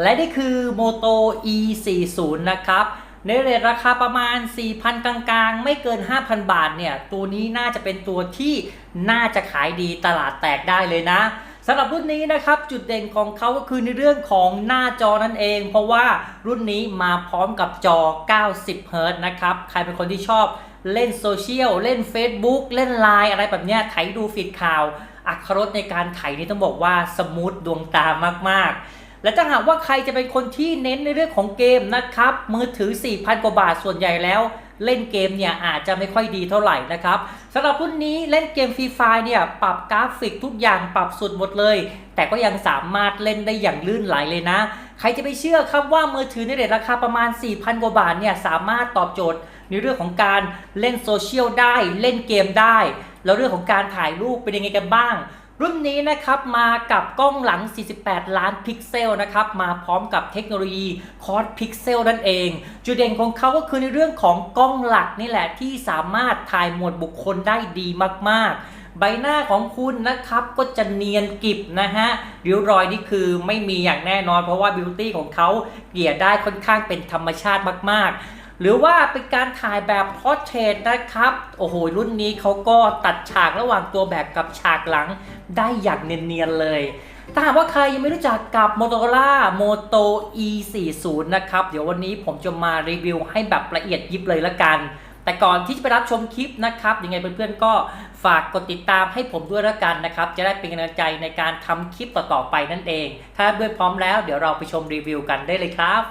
และนี่คือ Moto E40 นะครับในเรทราคาประมาณ 4,000 กลางๆ ไม่เกิน 5,000 บาทเนี่ย ตัวนี้น่าจะเป็นตัวที่น่าจะขายดีตลาดแตกได้เลยนะสำหรับรุ่นนี้นะครับ จุดเด่นของเขาก็คือในเรื่องของหน้าจอนั่นเอง เพราะว่ารุ่นนี้มาพร้อมกับจอ 90เฮิร์นะครับ ใครเป็นคนที่ชอบเล่นโซเชียล เล่น Facebook เล่นไลน์อะไรแบบเนี้ยไถดูฟีดข่าว อัครสในการไถนี่ต้องบอกว่าสมูทดวงตามากๆ และถ้าหากว่าใครจะเป็นคนที่เน้นในเรื่องของเกมนะครับ มือถือ 4,000 กว่าบาทส่วนใหญ่แล้ว เล่นเกมเนี่ยอาจจะไม่ค่อยดีเท่าไหร่นะครับสำหรับรุ่นนี้เล่นเกมฟรีไฟเนี่ยปรับกราฟิกทุกอย่างปรับสุดหมดเลย แต่ก็ยังสามารถเล่นได้อย่างลื่นไหลเลยนะ ใครจะไปเชื่อครับว่ามือถือในเรทราคาประมาณ 4,000 กว่าบาทเนี่ยสามารถตอบโจทย์ในเรื่องของการเล่นโซเชียลได้เล่นเกมได้ แล้วเรื่องของการถ่ายรูปเป็นยังไงกันบ้าง รุ่นนี้นะครับมากับกล้องหลัง 48 ล้านพิกเซลนะครับมาพร้อมกับเทคโนโลยีคอร์ดพิกเซลนั่นเอง จุดเด่นของเขาก็คือในเรื่องของกล้องหลักนี่แหละที่สามารถถ่ายหมวดบุคคลได้ดีมากๆใบหน้าของคุณนะครับก็จะเนียนกริบนะฮะริ้วรอยนี่คือไม่มีอย่างแน่นอนเพราะว่าบิวตี้ของเขาเกลี่ยได้ค่อนข้างเป็นธรรมชาติมากๆ หรือว่าเป็นการถ่ายแบบพอร์เทรตนะครับ โอ้โห รุ่นนี้เขาก็ตัดฉากระหว่างตัวแบบกับฉากหลังได้อย่างเนียนๆเลย ถ้าหากว่าใครยังไม่รู้จักกับ Motorola Moto E40 นะครับ เดี๋ยววันนี้ผมจะมารีวิวให้แบบละเอียดยิบเลยละกัน แต่ก่อนที่จะไปรับชมคลิปนะครับ ยังไงเพื่อนๆก็ฝากกดติดตามให้ผมด้วยละกันนะครับ จะได้เป็นกำลังใจในการทำคลิปต่อๆไปนั่นเอง ถ้าด้วยพร้อมแล้วเดี๋ยวเราไปชมรีวิวกันได้เลยครับ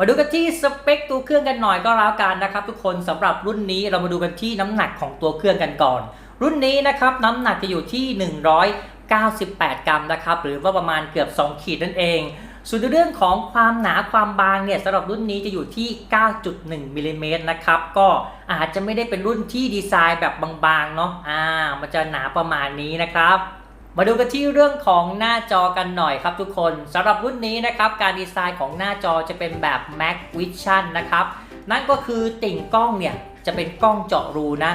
มาดูกันที่สเปคตัวเครื่องกันหน่อยก็แล้วกันนะครับ ทุกคนสำหรับรุ่นนี้เรามาดูกันที่น้ำหนักของตัวเครื่องกันก่อน รุ่นนี้นะครับน้ำหนักจะอยู่ที่ 198 กรัมนะครับหรือว่าประมาณเกือบ 2 ขีดนั่นเอง ส่วนในเรื่องของความหนาความบางเนี่ยสำหรับรุ่นนี้จะอยู่ที่ 9.1มิลลิเมตรนะครับก็อาจจะไม่ได้เป็นรุ่นที่ดีไซน์แบบบางๆเนาะอ่ามันจะหนาประมาณนี้นะครับ มาดูกันที่เรื่องของหน้าจอกันหน่อยครับทุกคนสำหรับรุ่นนี้นะครับการดีไซน์ของหน้าจอจะเป็นแบบ Mac Vision นะครับ นั่นก็คือติ่งกล้องเนี่ยจะเป็นกล้องเจาะรูนะ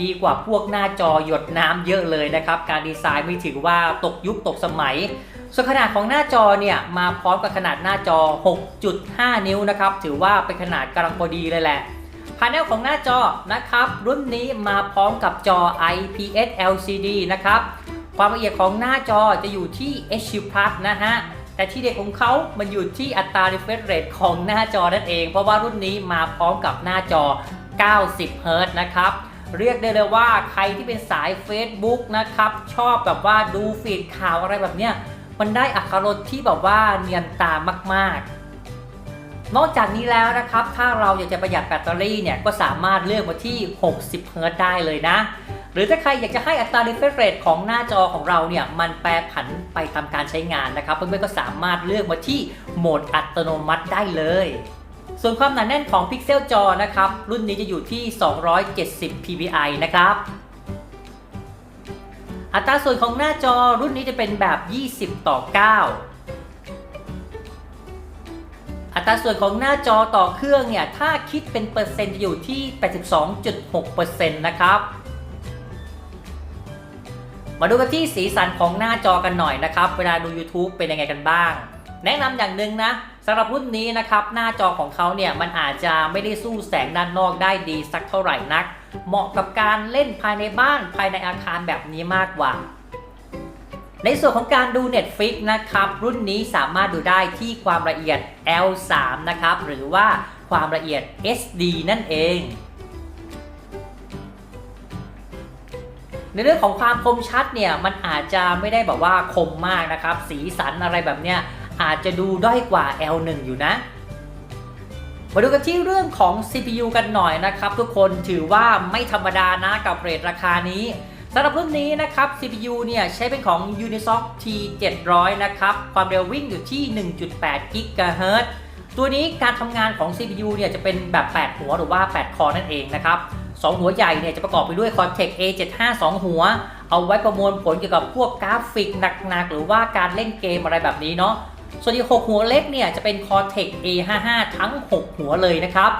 ดีกว่าพวกหน้าจอหยดน้ำเยอะเลยนะครับ การดีไซน์ไม่ถือว่าตกยุคตกสมัย ส่วนขนาดของหน้าจอเนี่ยมาพร้อมกับขนาดหน้าจอ 6.5 นิ้วนะครับ ถือว่าเป็นขนาดกำลังพอดีเลยแหละพาเนลของหน้าจอนะครับ รุ่นนี้มาพร้อมกับจอ IPS LCD นะครับ ความละเอียดของหน้าจอจะอยู่ที่ HD Plus นะฮะ แต่ที่เด็ดของเขามันอยู่ที่อัตรา refresh rate ของหน้าจอนั่นเอง เพราะว่ารุ่นนี้มาพร้อมกับหน้าจอ 90 Hz นะครับ เรียกได้เลยว่าใครที่เป็นสาย Facebook นะครับ ชอบแบบว่าดูฟีดข่าวอะไรแบบเนี้ย มันได้อัครรสที่แบบว่าเนียนตามากๆนอกจากนี้แล้วนะครับ ถ้าเราอยากจะประหยัดแบตเตอรี่เนี่ย ก็สามารถเลือกมาที่ 60เฮิรตได้เลยนะ หรือถ้าใครอยากจะให้อัตรา refresh rate ของหน้าจอของเราเนี่ย มันแปรผันไปตามการใช้งานนะครับ เพื่อนๆก็สามารถเลือกมาที่โหมดอัตโนมัติได้เลย ส่วนความหนาแน่นของพิกเซลจอนะครับ รุ่นนี้จะอยู่ที่ 270 ppi นะครับอัตราส่วนของหน้าจอรุ่นนี้จะเป็นแบบ 20 ต่อ 9 อัตราส่วนของหน้าจอต่อเครื่องเนี่ย ถ้าคิดเป็นเปอร์เซ็นต์จะอยู่ที่ 82.6%นะครับ มาดูกันที่สีสันของหน้าจอกันหน่อยนะครับ เวลาดู YouTube เป็นยังไงกันบ้าง แนะนำอย่างหนึ่งนะสำหรับรุ่นนี้นะครับ หน้าจอของเขาเนี่ยมันอาจจะไม่ได้สู้แสงด้านนอกได้ดีสักเท่าไหร่นัก เหมาะกับการเล่นภายในบ้านภายในอาคารแบบนี้มากกว่า ในส่วนของการดู Netflix นะครับ รุ่นนี้สามารถดูได้ที่ความละเอียด L3 นะครับ หรือว่าความละเอียด SD นั่นเอง ในเรื่องของความคมชัดเนี่ยมันอาจจะไม่ได้แบบว่าคมมากนะครับ สีสันอะไรแบบเนี้ยอาจจะดูด้อยกว่า L1 อยู่นะ มาดูกันที่เรื่องของ CPU กันหน่อยนะครับ ทุกคนถือว่าไม่ธรรมดานะกับเรทราคานี้สำหรับรุ่นนี้นะครับ CPU เนี่ยใช้เป็นของ Unisoc T700 นะครับ ความเร็ววิ่งอยู่ที่ 1.8 GHz ตัวนี้การทำงานของ CPU เนี่ยจะเป็นแบบ 8 หัวหรือว่า 8 คอร์นั่นเองนะครับ 2 หัวใหญ่เนี่ยจะประกอบไปด้วย Cortex A75 2 หัว เอาไว้ประมวลผลเกี่ยวกับพวกกราฟิกหนักๆ หรือว่าการเล่นเกมอะไรแบบนี้เนาะส่วนอีก 6 หัวเล็กเนี่ยจะเป็น Cortex A55 ทั้ง 6 หัวเลยนะครับ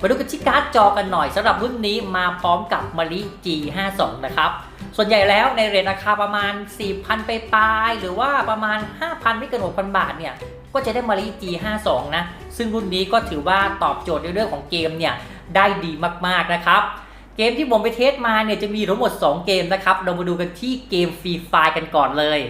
มาดูกันที่การ์ดจอกันหน่อยสำหรับรุ่นนี้มาพร้อมกับม a ริ G52 นะครับ ส่วนใหญ่แล้วในเรทราคาประมาณ 4,000 ไปปลายหรือว่าประมาณ 5,000 ไม่เกิน 6,000 บาทเนี่ย ก็จะได้ม a ริ G52 นะ ซึ่งรุ่นนี้ก็ถือว่าตอบโจทย์ในเรื่องของเกมเนี่ย ได้ดีมากๆนะครับ เกมที่ผมไปเทสมาเนี่ยจะมีทั้งหมด 2 เกมนะครับ เรามาดูกันที่เกมฟรีไฟกันก่อนเลย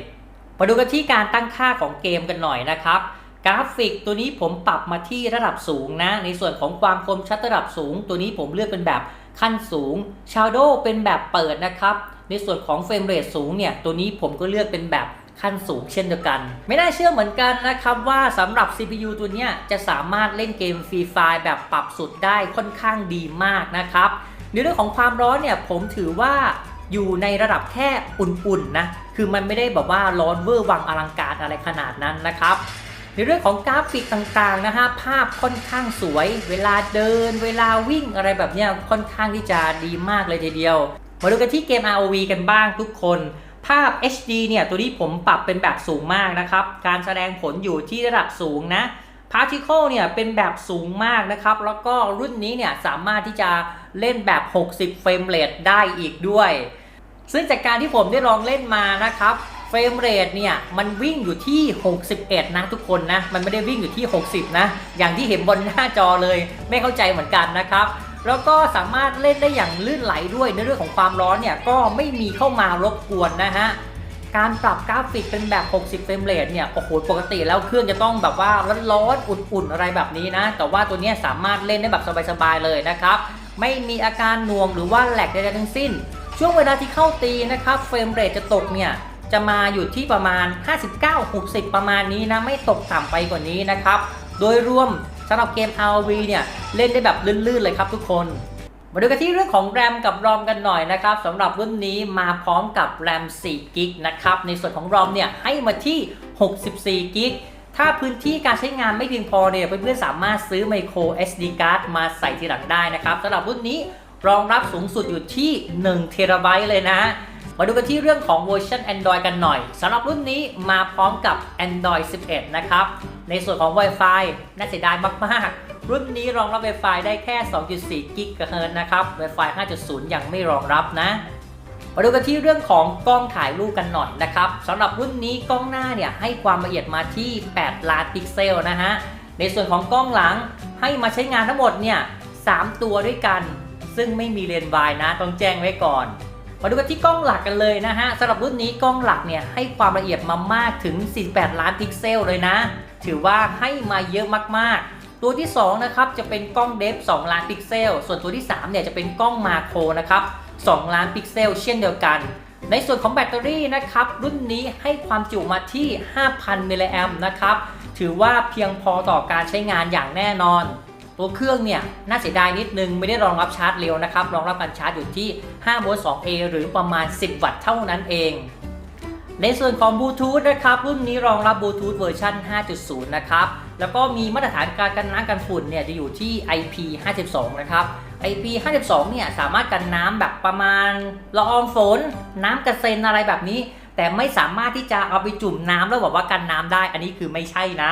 มาดูกันที่การตั้งค่าของเกมกันหน่อยนะครับกราฟิกตัวนี้ผมปรับมาที่ระดับสูงนะ ในส่วนของความคมชัดระดับสูง ตัวนี้ผมเลือกเป็นแบบขั้นสูง Shadow เป็นแบบเปิดนะครับ ในส่วนของเฟรมเรทสูงเนี่ย ตัวนี้ผมก็เลือกเป็นแบบ ขั้นสูงเช่นเดียวกัน ไม่น่าเชื่อเหมือนกันนะครับว่าสำหรับ CPU ตัวนี้จะสามารถเล่นเกมฟรีไฟแบบปรับสุดได้ค่อนข้างดีมากนะครับในเรื่องของความร้อนเนี่ยผมถือว่าอยู่ในระดับแค่อุ่นๆนะคือมันไม่ได้แบบว่าร้อนเวอร์วังอลังการอะไรขนาดนั้นนะครับในเรื่องของกราฟิกต่างๆนะฮะภาพค่อนข้างสวย เวลาเดิน เวลาวิ่งอะไรแบบเนี้ยค่อนข้างที่จะดีมากเลยทีเดียว มาดูกันที่เกม ROV กันบ้างทุกคน ภาพ HD เนี่ยตัวนี้ผมปรับเป็นแบบสูงมากนะครับ การแสดงผลอยู่ที่ระดับสูงนะ Particle เนี่ยเป็นแบบสูงมากนะครับ แล้วก็รุ่นนี้เนี่ยสามารถที่จะเล่นแบบ 60 เฟรมเรทได้อีกด้วย ซึ่งจากการที่ผมได้ลองเล่นมานะครับเฟรมเรทเนี่ยมันวิ่งอยู่ที่ 61 นะทุกคนนะ มันไม่ได้วิ่งอยู่ที่ 60 นะ อย่างที่เห็นบนหน้าจอเลยไม่เข้าใจเหมือนกันนะครับ แล้วก็สามารถเล่นได้อย่างลื่นไหลด้วยในเรื่องของความร้อนเนี่ยก็ไม่มีเข้ามารบกวนนะฮะการปรับกราฟิกเป็นแบบ 60 เฟรมเรทเนี่ย โอ้โห ปกติแล้วเครื่องจะต้องแบบว่าร้อนๆ อุ่นๆ อะไรแบบนี้นะ แต่ว่าตัวนี้สามารถเล่นได้แบบสบายๆ เลยนะครับ ไม่มีอาการหน่วงหรือว่าแหลกใดๆทั้งสิ้น ช่วงเวลาที่เข้าตีนะครับ เฟรมเรทจะตกเนี่ย จะมาอยู่ที่ประมาณ 59-60 ประมาณนี้นะ ไม่ตกต่ำไปกว่านี้นะครับ โดยรวม สำหรับเกม RV เนี่ยเล่นได้แบบลื่นๆเลยครับทุกคน มาดูกันที่เรื่องของ RAM กับ ROM กันหน่อยนะครับสำหรับรุ่นนี้มาพร้อมกับ RAM 4 g b นะครับในส่วนของ ROM เนี่ยให้มาที่ 64 g b ถ้าพื้นที่การใช้งานไม่เพียงพอเนี่ยเพื่อนๆสามารถซื้อ micro SD card มาใส่ทีหลังได้นะครับสำหรับรุ่นนี้รองรับสูงสุดอยู่ที่1 t b เลยนะ มาดูกันที่เรื่องของเวอร์ชัน Android กันหน่อยสำหรับรุ่นนี้มาพร้อมกับ Android 11 นะครับ ในส่วนของ Wi-Fi น่าเสียดายมาก ๆ รุ่นนี้รองรับ Wi-Fi ได้แค่ 2.4 GHz นะครับ Wi-Fi 5.0 ยังไม่รองรับนะ มาดูกันที่เรื่องของกล้องถ่ายรูปกันหน่อยนะครับสำหรับรุ่นนี้กล้องหน้าเนี่ยให้ความละเอียดมาที่ 8 ล้านพิกเซลนะฮะ ในส่วนของกล้องหลังให้มาใช้งานทั้งหมดเนี่ย 3 ตัวด้วยกัน ซึ่งไม่มีเลนส์วายนะ ต้องแจ้งไว้ก่อน มาดูกันที่กล้องหลักกันเลยนะฮะสำหรับรุ่นนี้กล้องหลักเนี่ยให้ความละเอียดมามากถึง 48 ล้านพิกเซลเลยนะ ถือว่าให้มาเยอะมากๆ ตัวที่ 2 นะครับ จะเป็นกล้องเดฟ 2 ล้านพิกเซล ส่วนตัวที่ 3 เนี่ยจะเป็นกล้องมาโครนะครับ 2 ล้านพิกเซล เช่นเดียวกัน ในส่วนของแบตเตอรี่นะครับ รุ่นนี้ให้ความจุมาที่ 5,000 มิลลิแอมป์นะครับ ถือว่าเพียงพอต่อการใช้งานอย่างแน่นอน ตัวเครื่องเนี่ยน่าเสียดายนิดนึงไม่ได้รองรับชาร์จเร็วนะครับ รองรับการชาร์จอยู่ที่5โวลต์ 2A หรือประมาณ 10 วัตต์เท่านั้นเอง ในส่วนของบลูทูธนะครับ รุ่นนี้รองรับบลูทูธเวอร์ชัน5.0 นะครับ แล้วก็มีมาตรฐานการกันน้ำกันฝุ่นเนี่ยจะอยู่ที่ IP52 นะครับ IP52 เนี่ยสามารถกันน้ำแบบประมาณละอองฝน น้ำกระเซ็นอะไรแบบนี้ แต่ไม่สามารถที่จะเอาไปจุ่มน้ำแล้วบอกว่ากันน้ำได้ อันนี้คือไม่ใช่นะ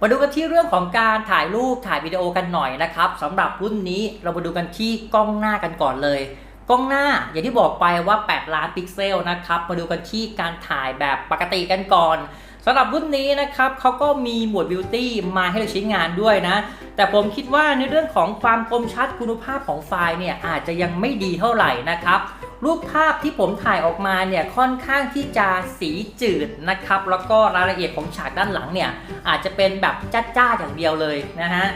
มาดูกันที่เรื่องของการถ่ายรูปถ่ายวิดีโอกันหน่อยนะครับสำหรับรุ่นนี้เรามาดูกันที่กล้องหน้ากันก่อนเลย กล้องหน้าอย่างที่บอกไปว่า 8 ล้านพิกเซลนะครับมาดูกันที่การถ่ายแบบปกติกันก่อนสำหรับรุ่นนี้นะครับเขาก็มีหมวดบิวตี้มาให้เราใช้งานด้วยนะ แต่ผมคิดว่าในเรื่องของความคมชัดคุณภาพของไฟล์เนี่ยอาจจะยังไม่ดีเท่าไหร่นะครับ รูปภาพที่ผมถ่ายออกมาเนี่ยค่อนข้างที่จะสีจืดนะครับ แล้วก็รายละเอียดของฉากด้านหลังเนี่ยอาจจะเป็นแบบจ้าๆอย่างเดียวเลยนะฮะ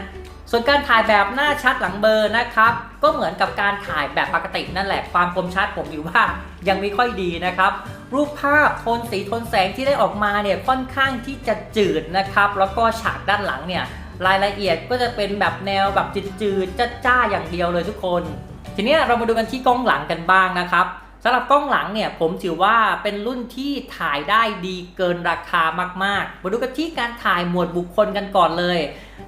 ส่วนการถ่ายแบบหน้าชัดหลังเบลอร์นะครับ ก็เหมือนกับการถ่ายแบบปกตินั่นแหละความคมชัดผมอยู่ว่ายังไม่ค่อยดีนะครับ รูปภาพโทนสีโทนแสงที่ได้ออกมาเนี่ยค่อนข้างที่จะจืดนะครับ แล้วก็ฉากด้านหลังเนี่ยรายละเอียดก็จะเป็นแบบแนวแบบจืดๆจ้าๆอย่างเดียวเลยทุกคน ทีนี้เรามาดูกันที่กล้องหลังกันบ้างนะครับสำหรับกล้องหลังเนี่ยผมถือว่าเป็นรุ่นที่ถ่ายได้ดีเกินราคามากๆ มาดูกันที่การถ่ายหมวดบุคคลกันก่อนเลย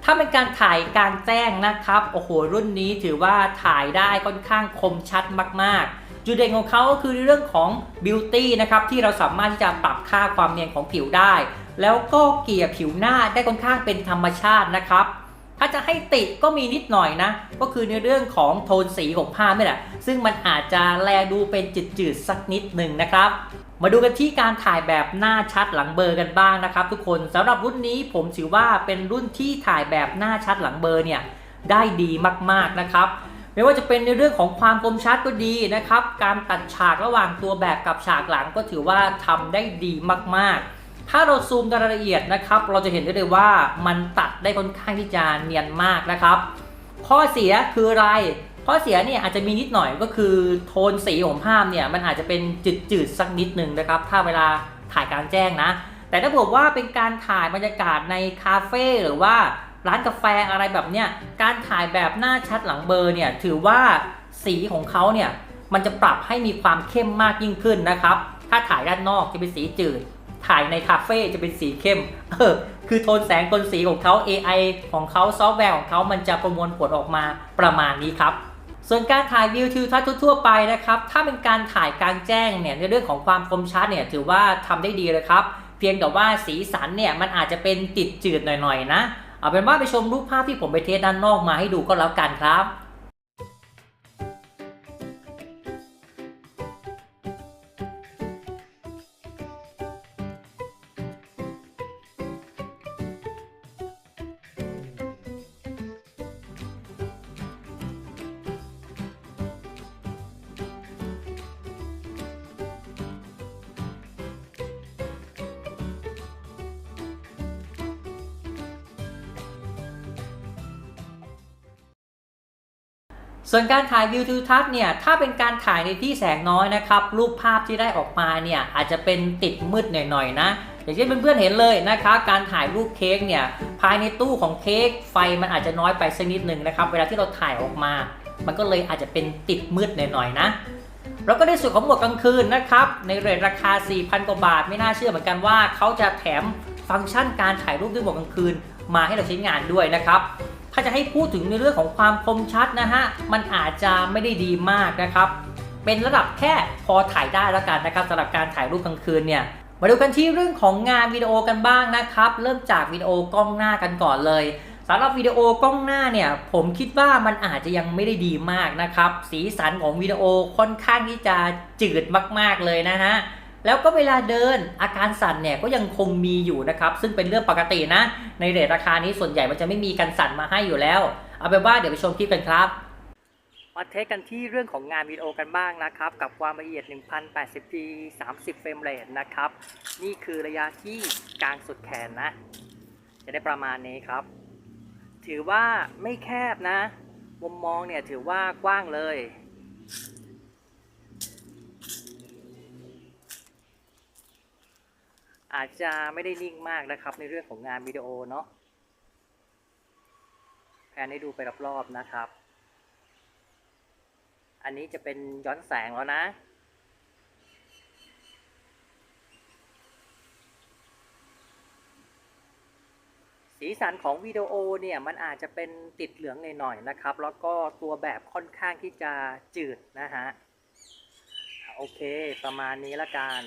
ถ้าเป็นการถ่ายกลางแจ้งนะครับโอ้โหรุ่นนี้ถือว่าถ่ายได้ค่อนข้างคมชัดมากๆจุดเด่นของเขาก็คือเรื่องของบิวตี้นะครับที่เราสามารถที่จะปรับค่าความเนียนของผิวได้ แล้วก็เกลี่ยผิวหน้าได้ค่อนข้างเป็นธรรมชาตินะครับ ถ้าจะให้ติก็มีนิดหน่อยนะ ก็คือในเรื่องของโทนสีของผ้านี่แหละ ซึ่งมันอาจจะแลดูเป็นจืดๆสักนิดหนึ่งนะครับ มาดูกันที่การถ่ายแบบหน้าชัดหลังเบอร์กันบ้างนะครับ ทุกคนสำหรับรุ่นนี้ผมถือว่าเป็นรุ่นที่ถ่ายแบบหน้าชัดหลังเบอร์เนี่ยได้ดีมากๆนะครับไม่ว่าจะเป็นในเรื่องของความคมชัดก็ดีนะครับ การตัดฉากระหว่างตัวแบบกับฉากหลังก็ถือว่าทำได้ดีมากๆ ถ้าเราซูมกันรายละเอียดนะครับ เราจะเห็นได้เลยว่ามันตัดได้ค่อนข้างที่จะเนียนมากนะครับ ข้อเสียคืออะไร ข้อเสียเนี่ยอาจจะมีนิดหน่อยก็คือโทนสีของภาพเนี่ยมันอาจจะเป็นจืดๆสักนิดหนึ่งนะครับ ถ้าเวลาถ่ายกลางแจ้งนะ แต่ถ้าบอกว่าเป็นการถ่ายบรรยากาศในคาเฟ่หรือว่าร้านกาแฟอะไรแบบเนี้ย การถ่ายแบบหน้าชัดหลังเบลอร์เนี่ยถือว่าสีของเขาเนี่ยมันจะปรับให้มีความเข้มมากยิ่งขึ้นนะครับ ถ้าถ่ายด้านนอกจะเป็นสีจืด ถ่ายในคาเฟ่จะเป็นสีเข้ม เออ คือโทนแสงโทนสีของเขา AI ของเขาซอฟต์แวร์ของเขามันจะประมวลผลออกมาประมาณนี้ครับ ส่วนการถ่ายวิวทิวทัศน์ทั่วไปนะครับ ถ้าเป็นการถ่ายกลางแจ้งเนี่ยในเรื่องของความคมชัดเนี่ยถือว่าทำได้ดีเลยครับ เพียงแต่ว่าสีสันเนี่ยมันอาจจะเป็นติดจืดหน่อยๆนะ เอาเป็นว่าไปชมรูปภาพที่ผมไปเทสด้านนอกมาให้ดูก็แล้วกันครับ ส่วนการถ่ายวิวทิวทัศน์เนี่ยถ้าเป็นการถ่ายในที่แสงน้อยนะครับรูปภาพที่ได้ออกมาเนี่ยอาจจะเป็นติดมืดหน่อยๆนะอย่างที่นเพื่อนๆเห็นเลยนะครับการถ่ายรูปเค้กเนี่ยภายในตู้ของเค้กไฟมันอาจจะน้อยไปสักนิดหนึ่งนะครับเวลาที่เราถ่ายออกมา มันก็เลยอาจจะเป็นติดมืดหน่อยๆนะแล้วก็ในส่วนของหมวดกลางคืนนะครับในเรทราคา 4,000 กว่าบาทไม่น่าเชื่อเหมือนกันว่าเขาจะแถมฟังก์ชันการถ่ายรูปด้วยหมวดกลางคืนมาให้เราใช้งานด้วยนะครับ ถ้าจะให้พูดถึงในเรื่องของความคมชัดนะฮะ มันอาจจะไม่ได้ดีมากนะครับ เป็นระดับแค่พอถ่ายได้แล้วกันนะครับสำหรับการถ่ายรูปกลางคืนเนี่ย มาดูกันที่เรื่องของงานวิดีโอกันบ้างนะครับ เริ่มจากวิดีโอกล้องหน้ากันก่อนเลยสำหรับวิดีโอกล้องหน้าเนี่ย ผมคิดว่ามันอาจจะยังไม่ได้ดีมากนะครับ สีสันของวิดีโอค่อนข้างที่จะจืดมาก ๆเลยนะฮะ แล้วก็เวลาเดินอาการสั่นเนี่ยก็ยังคงมีอยู่นะครับ ซึ่งเป็นเรื่องปกตินะ ในเรทราคานี้ส่วนใหญ่มันจะไม่มีการสั่นมาให้อยู่แล้ว เอาเป็นว่าเดี๋ยวไปชมคลิปกันครับมาเทสกันที่เรื่องของงานวิดีโอกันบ้างนะครับ กับความละเอียด 1080p 30 เฟรมเรทนะครับ นี่คือระยะที่กลางสุดแขนนะ จะได้ประมาณนี้ครับ ถือว่าไม่แคบนะ มุมมองเนี่ยถือว่ากว้างเลย อาจจะไม่ได้นิ่งมากนะครับในเรื่องของงานวิดีโอเนาะแพนให้ดูไปรอบๆนะครับ อันนี้จะเป็นย้อนแสงแล้วนะ สีสันของวิดีโอเนี่ยมันอาจจะเป็นติดเหลืองหน่อยๆนะครับ แล้วก็ตัวแบบค่อนข้างที่จะจืดนะฮะ โอเคประมาณนี้ละกัน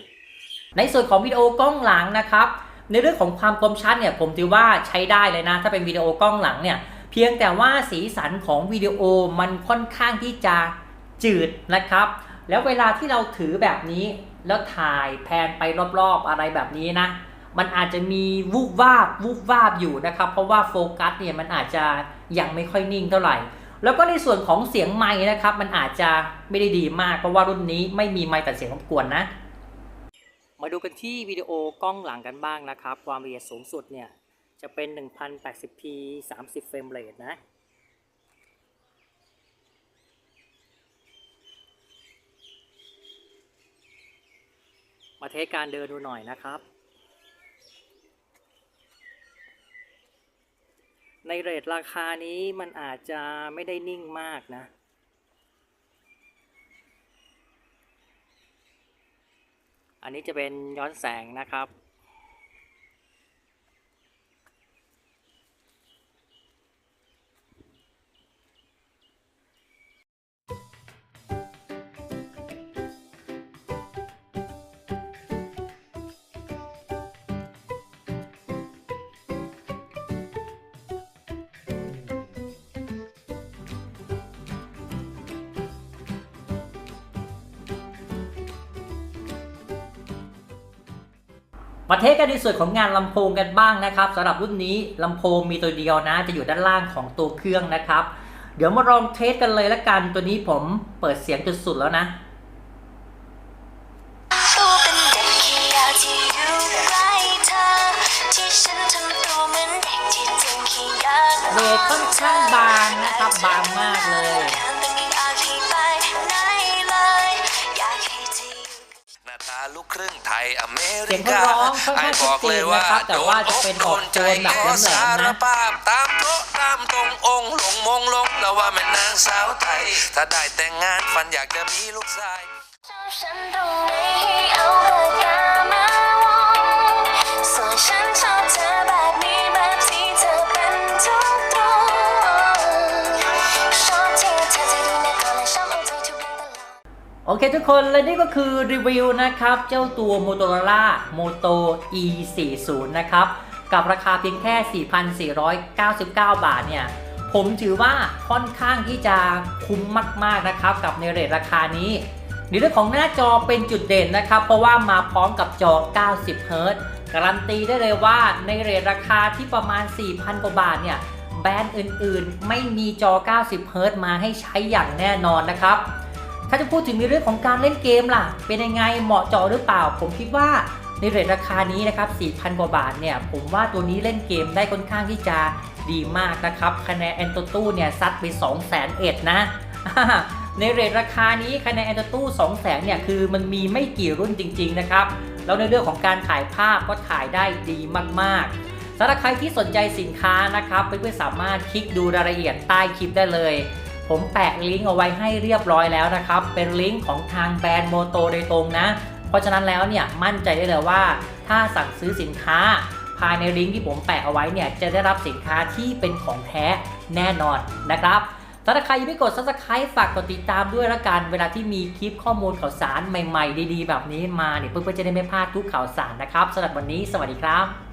ในส่วนของวิดีโอกล้องหลังนะครับในเรื่องของความคมชัดเนี่ยผมถือว่าใช้ได้เลยนะ ถ้าเป็นวิดีโอกล้องหลังเนี่ยเพียงแต่ว่าสีสันของวิดีโอมันค่อนข้างที่จะจืดนะครับ แล้วเวลาที่เราถือแบบนี้ แล้วถ่ายแพนไปรอบๆอะไรแบบนี้นะ มันอาจจะมีวูบวาบวูบวาบอยู่นะครับ เพราะว่าโฟกัสเนี่ยมันอาจจะยังไม่ค่อยนิ่งเท่าไหร่ แล้วก็ในส่วนของเสียงไมค์นะครับ มันอาจจะไม่ได้ดีมากเพราะว่ารุ่นนี้ไม่มีไมค์ตัดเสียงรบกวนนะ มาดูกันที่วิดีโอกล้องหลังกันบ้างนะครับ ความละเอียดสูงสุดเนี่ย จะเป็น 1080p 30 เฟรมเรทนะ มาเทสการเดินดูหน่อยนะครับ ในเรทราคานี้มันอาจจะไม่ได้นิ่งมากนะ อันนี้จะเป็นย้อนแสงนะครับ มาเทสกันในส่วนของงานลำโพงกันบ้างนะครับสำหรับรุ่นนี้ลำโพงมีตัวเดียวนะ จะอยู่ด้านล่างของตัวเครื่องนะครับ เดี๋ยวมาลองเทสกันเลยละกันตัวนี้ผมเปิดเสียงจนสุดแล้วนะตัวเป็นเด็กแค่อยากที่อยู่ใกล้เธอที่ฉันทำตัวเหมือนเด็กที่จริงแค่อยากเบสค่อนข้างบางนะครับบางมากเลยแต่ไม่อย ครึ่งไทยอเมเสีริยงเขาการ้องค่อนข้างชัดเจนนะครับแต่ว่าจะเป็นออกโทนแบบแหลมๆนะสารภาพตามโต๊ะตามตรงองค์หลงมงลงแล้วว่าแม่นางสาวไทย ถ้าได้แต่งงานฝันอยากจะมีลูกชาย โอเคทุกคนและนี่ก็คือรีวิวนะครับ เจ้าตัว Motorola Moto E40 นะครับ กับราคาเพียงแค่ 4,499 บาทเนี่ย ผมถือว่าค่อนข้างที่จะคุ้มมากๆนะครับ กับในเรทราคานี้ในเรื่องของหน้าจอเป็นจุดเด่นนะครับ เพราะว่ามาพร้อมกับจอ 90เฮิรตซ์การันตีได้เลยว่าในเรทราคาที่ประมาณ 4,000 กว่าบาทเนี่ยแบรนด์อื่นๆ ไม่มีจอ 90เฮิรตมาให้ใช้อย่างแน่นอนนะครับ ถ้าจะพูดถึงในเรื่องของการเล่นเกมล่ะ เป็นยังไงเหมาะเจาะหรือเปล่า ผมคิดว่าในเรทราคานี้นะครับ 4,000 กว่าบาทเนี่ย ผมว่าตัวนี้เล่นเกมได้ค่อนข้างที่จะดีมากนะครับ คะแนนแอนโตตู้เนี่ยซัดไป 2 0 0 0 0เอ็ดนะ ในเรทราคานี้คะแนนแอนโตตู้2 0 0 0 0 เนี่ย คือมันมีไม่กี่รุ่นจริง ๆ นะครับ แล้วในเรื่องของการถ่ายภาพก็ถ่ายได้ดีมากๆสำหรับใครที่สนใจสินค้านะครับ เพื่อนๆสามารถคลิกดูรายละเอียดใต้คลิปได้เลย ผมแปะลิงก์เอาไว้ให้เรียบร้อยแล้วนะครับ เป็นลิงก์ของทางแบรนด์โมโตโดยตรงนะ เพราะฉะนั้นแล้วเนี่ยมั่นใจได้เลยว่า ถ้าสั่งซื้อสินค้า ภายในลิงก์ที่ผมแปะเอาไว้เนี่ยจะได้รับสินค้าที่เป็นของแท้แน่นอนนะครับถ้าใครยังไม่กด subscribe ฝากกดติดตามด้วยละกัน เวลาที่มีคลิปข้อมูลข่าวสารใหม่ๆ ดีๆ แบบนี้มาเนี่ยเพื่อนๆจะได้ไม่พลาดทุกข่าวสารนะครับสำหรับวันนี้สวัสดีครับ